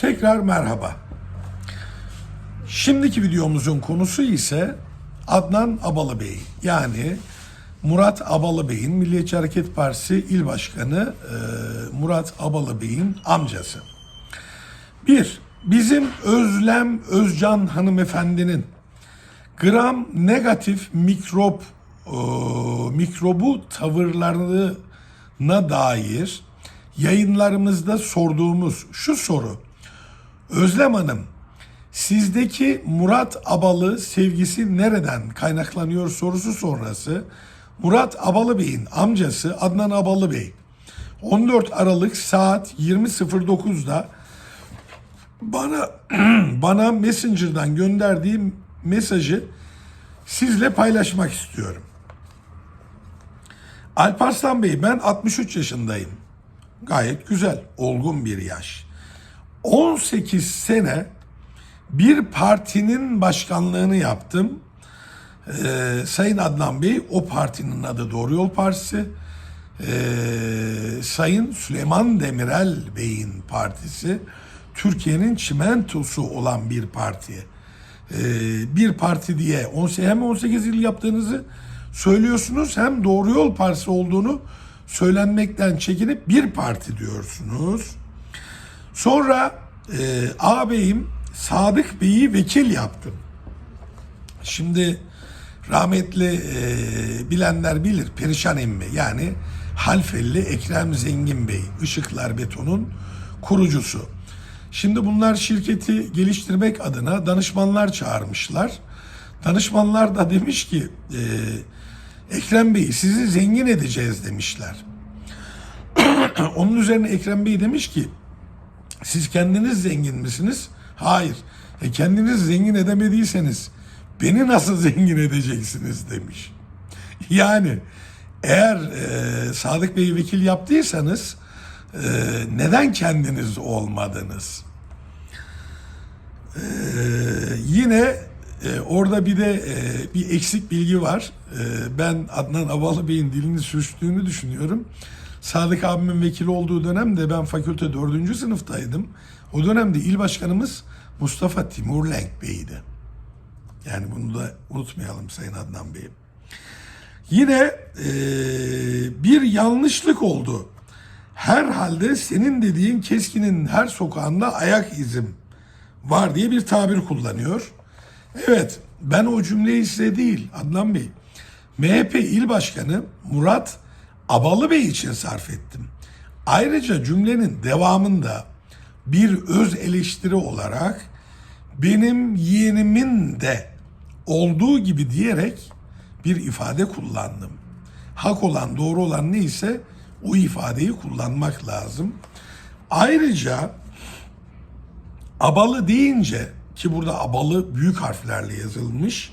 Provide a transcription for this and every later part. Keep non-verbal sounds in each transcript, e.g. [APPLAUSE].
Tekrar merhaba. Şimdiki videomuzun konusu ise Adnan Abalı Bey. Yani Murat Abalı Bey'in Milliyetçi Hareket Partisi İl Başkanı e, Murat Abalı Bey'in amcası. Bir, bizim Özlem Özcan hanımefendinin gram negatif mikrop e, mikrobu tavırlarına dair yayınlarımızda sorduğumuz şu soru. Özlem Hanım, sizdeki Murat Abalı sevgisi nereden kaynaklanıyor sorusu sonrası Murat Abalı Bey'in amcası Adnan Abalı Bey 14 Aralık saat 20.09'da bana [CLEARS THROAT] bana Messenger'dan gönderdiği mesajı sizle paylaşmak istiyorum. Alparslan Bey ben 63 yaşındayım. Gayet güzel, olgun bir yaş. 18 sene bir partinin başkanlığını yaptım. Ee, Sayın Adnan Bey o partinin adı Doğru Yol Partisi. Ee, Sayın Süleyman Demirel Bey'in partisi Türkiye'nin çimentosu olan bir parti. Ee, bir parti diye 18, hem 18 yıl yaptığınızı söylüyorsunuz hem Doğru Yol Partisi olduğunu söylenmekten çekinip bir parti diyorsunuz. Sonra e, ağabeyim Sadık Bey'i vekil yaptım. Şimdi rahmetli e, bilenler bilir Perişan Emmi yani Halfelli Ekrem Zengin Bey Işıklar Beton'un kurucusu. Şimdi bunlar şirketi geliştirmek adına danışmanlar çağırmışlar. Danışmanlar da demiş ki e, Ekrem Bey sizi zengin edeceğiz demişler. [CLEARS THROAT] Onun üzerine Ekrem Bey demiş ki siz kendiniz zengin misiniz? Hayır. E kendiniz zengin edemediyseniz beni nasıl [LAUGHS] zengin edeceksiniz demiş. Yani eğer e, Sadık Bey'i vekil yaptıysanız e, neden kendiniz olmadınız? E, yine e, orada bir de e, bir eksik bilgi var. E, ben Adnan Abalı Bey'in dilini sürçtüğünü düşünüyorum. Sadık abimin vekili olduğu dönemde ben fakülte dördüncü sınıftaydım. O dönemde il başkanımız Mustafa Timurlenk Bey'di. Yani bunu da unutmayalım Sayın Adnan Bey. Yine e, bir yanlışlık oldu. Herhalde senin dediğin Keskin'in her sokağında ayak izim var diye bir tabir kullanıyor. Evet ben o cümleyi size değil Adnan Bey. MHP il başkanı Murat Abalı Bey için sarf ettim. Ayrıca cümlenin devamında bir öz eleştiri olarak benim yeğenimin de olduğu gibi diyerek bir ifade kullandım. Hak olan doğru olan neyse o ifadeyi kullanmak lazım. Ayrıca abalı deyince ki burada abalı büyük harflerle yazılmış.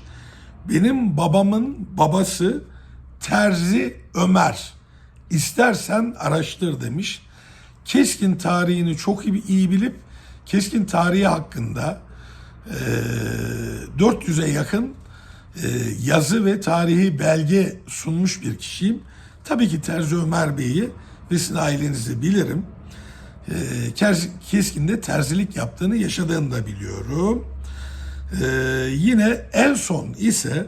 Benim babamın babası Terzi Ömer. İstersen araştır demiş. Keskin tarihini çok iyi, bilip Keskin tarihi hakkında e, 400'e yakın e, yazı ve tarihi belge sunmuş bir kişiyim. Tabii ki Terzi Ömer Bey'i ve sizin ailenizi bilirim. E, Keskin'de terzilik yaptığını yaşadığını da biliyorum. E, yine en son ise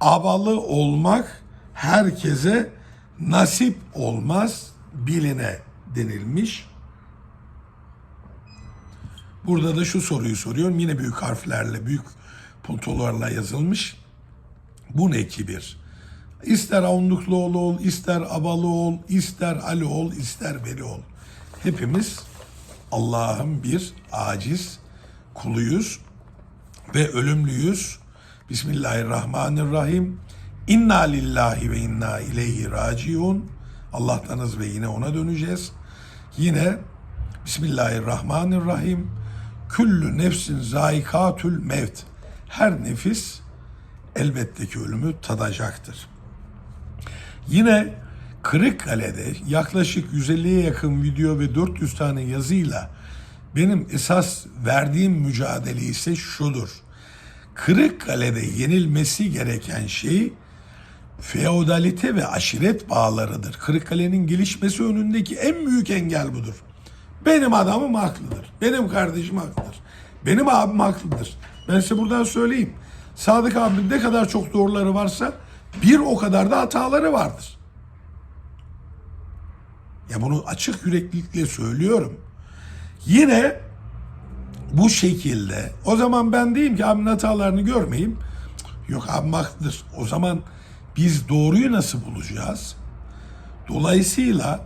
abalı olmak herkese nasip olmaz biline denilmiş. Burada da şu soruyu soruyorum. Yine büyük harflerle, büyük puntolarla yazılmış. Bu ne kibir? İster Avunlukluoğlu ol, ister Abalı ol, ister Ali ol, ister Veli ol. Hepimiz Allah'ın bir aciz kuluyuz ve ölümlüyüz. Bismillahirrahmanirrahim. İnna lillahi ve inna ileyhi raciun. Allah'tanız ve yine ona döneceğiz. Yine Bismillahirrahmanirrahim. Küllü nefsin zaikatül mevt. Her nefis elbette ki ölümü tadacaktır. Yine Kırıkkale'de yaklaşık 150'ye yakın video ve 400 tane yazıyla benim esas verdiğim mücadele ise şudur. Kırıkkale'de yenilmesi gereken şey feodalite ve aşiret bağlarıdır. Kırıkkale'nin gelişmesi önündeki en büyük engel budur. Benim adamım haklıdır. Benim kardeşim haklıdır. Benim abim haklıdır. Ben size buradan söyleyeyim. Sadık abimin ne kadar çok doğruları varsa bir o kadar da hataları vardır. Ya bunu açık yüreklilikle söylüyorum. Yine bu şekilde o zaman ben diyeyim ki abimin hatalarını görmeyeyim. Yok abim haklıdır. O zaman biz doğruyu nasıl bulacağız? Dolayısıyla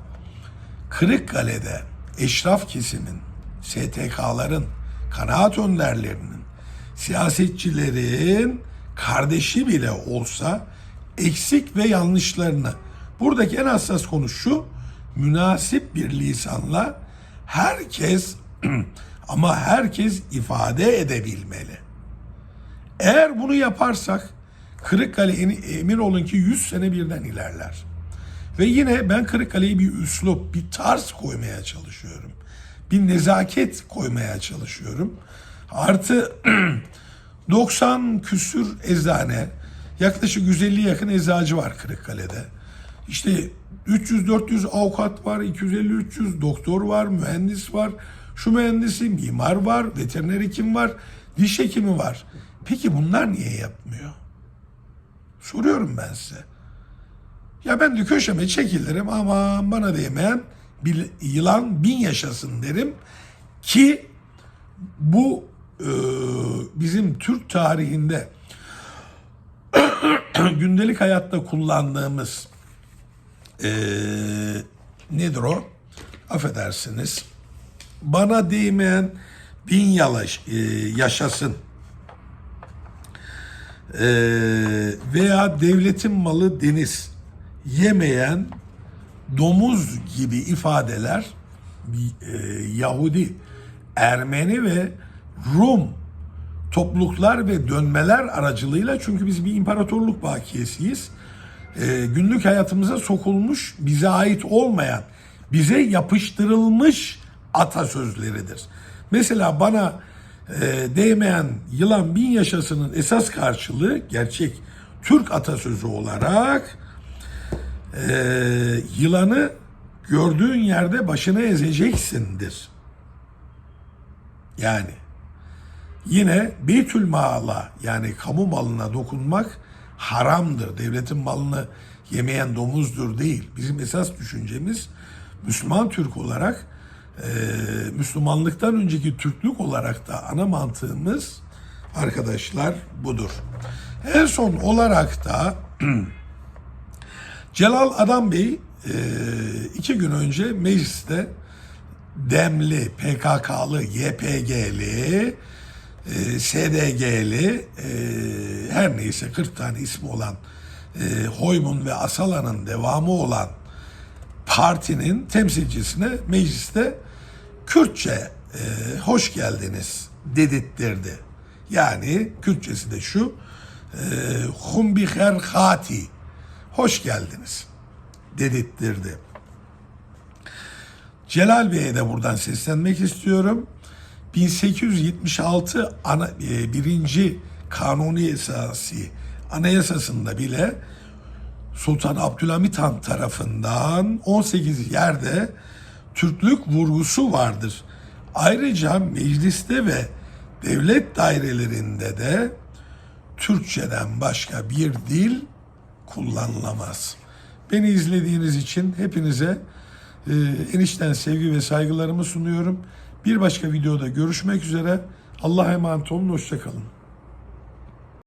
Kırıkkale'de eşraf kesimin, STK'ların, kanaat önderlerinin, siyasetçilerin kardeşi bile olsa eksik ve yanlışlarını buradaki en hassas konu şu münasip bir lisanla herkes [CLEARS THROAT] ama herkes ifade edebilmeli. Eğer bunu yaparsak Kırıkkale emin olun ki 100 sene birden ilerler. Ve yine ben Kırıkkale'ye bir üslup, bir tarz koymaya çalışıyorum. Bir nezaket koymaya çalışıyorum. Artı [CLEARS THROAT] 90 küsür eczane, yaklaşık 150 yakın eczacı var Kırıkkale'de. İşte 300-400 avukat var, 250-300 doktor var, mühendis var, şu mühendisi, mimar var, veteriner hekim var, diş hekimi var. Peki bunlar niye yapmıyor? Soruyorum ben size. Ya ben de köşeme çekilirim ama bana değmeyen bir yılan bin yaşasın derim ki bu e, bizim Türk tarihinde [CLEARS THROAT] gündelik hayatta kullandığımız e, nedir o? Affedersiniz. Bana değmeyen bin yalaş, e, yaşasın e, veya devletin malı deniz yemeyen domuz gibi ifadeler e, Yahudi, Ermeni ve Rum topluluklar ve dönmeler aracılığıyla çünkü biz bir imparatorluk bakiyesiyiz. E, günlük hayatımıza sokulmuş, bize ait olmayan, bize yapıştırılmış atasözleridir. Mesela bana e, değmeyen yılan bin yaşasının esas karşılığı gerçek Türk atasözü olarak e, yılanı gördüğün yerde başına ezeceksindir. Yani yine Beytül Mal'a yani kamu malına dokunmak haramdır. Devletin malını yemeyen domuzdur değil. Bizim esas düşüncemiz Müslüman Türk olarak e, Müslümanlıktan önceki Türklük olarak da ana mantığımız arkadaşlar budur. En son olarak da [CLEARS THROAT] Celal Adam Bey e, iki gün önce mecliste Demli, PKK'lı, YPG'li, e, SDG'li e, her neyse 40 tane ismi olan e, Hoymun ve Asala'nın devamı olan partinin temsilcisine mecliste Kürtçe e, hoş geldiniz dedirttirdi. Yani Kürtçesi de şu e, Humbiher Hati hoş geldiniz dedirttirdi. Celal Bey'e de buradan seslenmek istiyorum. 1876 ana, e, birinci kanuni esası anayasasında bile Sultan Abdülhamit Han tarafından 18 yerde Türklük vurgusu vardır. Ayrıca mecliste ve devlet dairelerinde de Türkçeden başka bir dil kullanılamaz. Beni izlediğiniz için hepinize e, enişten sevgi ve saygılarımı sunuyorum. Bir başka videoda görüşmek üzere. Allah'a emanet olun, hoşçakalın.